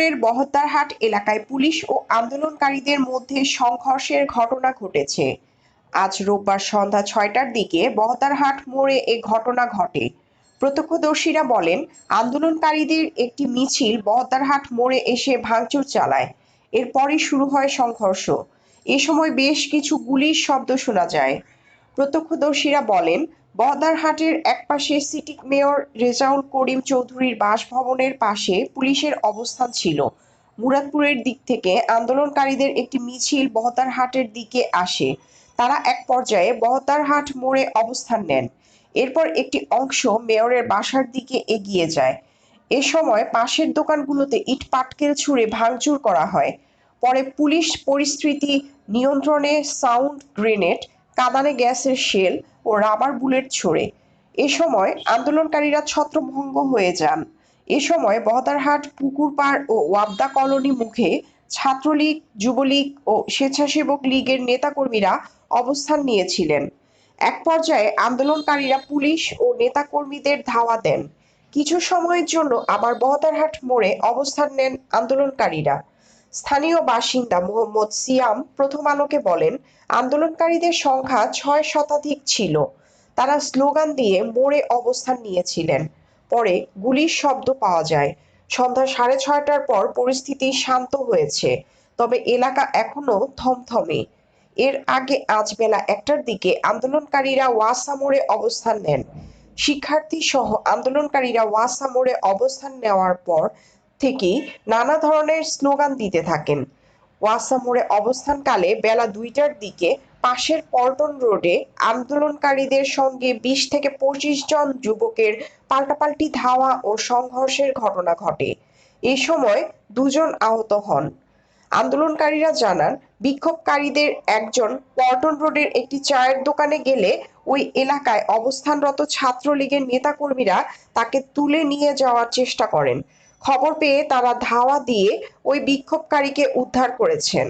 এর বহদ্দারহাট এলাকায় পুলিশ ও আন্দোলনকারীদের মধ্যে সংঘর্ষের ঘটনা ঘটেছে। আজ রোববার সন্ধ্যা ছয়টার দিকে বহদ্দারহাট মোড়ে এ ঘটনা ঘটে। প্রত্যক্ষদর্শীরা বলেন, আন্দোলনকারীদের একটি মিছিল বহদ্দারহাট মোড়ে এসে ভাঙচুর চালায়। এরপরই শুরু হয় সংঘর্ষ। এ সময় বেশ কিছু গুলির শব্দ শোনা যায়। প্রত্যক্ষদর্শীরা বলেন বহদ্দারহাটের একপাশে সিটি মেয়র রেজাউল করিম চৌধুরীর বাসভবনের পাশে পুলিশের অবস্থান ছিল। মুরাদপুরের দিক থেকে আন্দোলনকারীদের একটি মিছিল বহদ্দারহাটের দিকে আসে। তারা এক পর্যায়ে বহদ্দারহাট মোড়ে অবস্থান নেন। এরপর একটি অংশ মেয়রের বাসার দিকে এগিয়ে যায়। এ সময় পাশের দোকানগুলোতে ইট পাটকেল ছুঁড়ে ভাঙচুর করা হয়। পরে পুলিশ পরিস্থিতি নিয়ন্ত্রণে সাউন্ড গ্রেনেড কাঁদানে গ্যাসের শেল ও রাবার বুলেট ছোড়ে। এ সময় আন্দোলনকারীরা ছত্রভঙ্গ হয়ে যান। এ সময় বহদারহাট, পুকুরপাড় ও ওয়াবদা কলোনি মুখে ছাত্রলীগ, যুবলীগ ও স্বেচ্ছাসেবক লীগের নেতাকর্মীরা অবস্থান নিয়েছিলেন। এক পর্যায়ে আন্দোলনকারীরা পুলিশ ও নেতাকর্মীদের ধাওয়া দেন। কিছু সময়ের জন্য আবার বহদারহাট মোড়ে অবস্থান নেন আন্দোলনকারীরা। স্থানীয় বাসিন্দা মোহাম্মদ সিয়াম প্রথম আলোকে বলেন, আন্দোলনকারীদের সংখ্যা ছয় শতাধিক ছিল। তারা স্লোগান দিয়ে মোড়ে অবস্থান নিয়েছিলেন। পরে গুলির শব্দ পাওয়া যায়। সন্ধ্যা সাড়ে ছয়টার পর পরিস্থিতি শান্ত হয়েছে, তবে এলাকা এখনও থমথমে। এর আগে আজ বেলা একটার দিকে আন্দোলনকারীরা ওয়াসা মোড়ে অবস্থান নেন। শিক্ষার্থী সহ আন্দোলনকারীরা ওয়াসা মোড়ে অবস্থান নেওয়ার পর থেকেই নানা ধরনের স্লোগান দিতে থাকেন। ওয়াসা মোড়ে অবস্থানকালে বেলা দুইটার দিকে পাশের পল্টন রোডে আন্দোলনকারীদের সঙ্গে বিশ থেকে পঁচিশ জন যুবকের পাল্টাপাল্টি ধাওয়া ও সংঘর্ষের ঘটনা ঘটে। এ সময় দুজন আহত হন। আন্দোলনকারীরা জানান, বিক্ষোভকারীদের একজন পল্টন রোডের একটি চায়ের দোকানে গেলে ওই এলাকায় অবস্থানরত ছাত্রলীগের নেতাকর্মীরা তাকে তুলে নিয়ে যাওয়ার চেষ্টা করেন। খবর পেয়ে তারা ধাওয়া দিয়ে ওই বিক্ষোভকারীকে উদ্ধার করেছেন।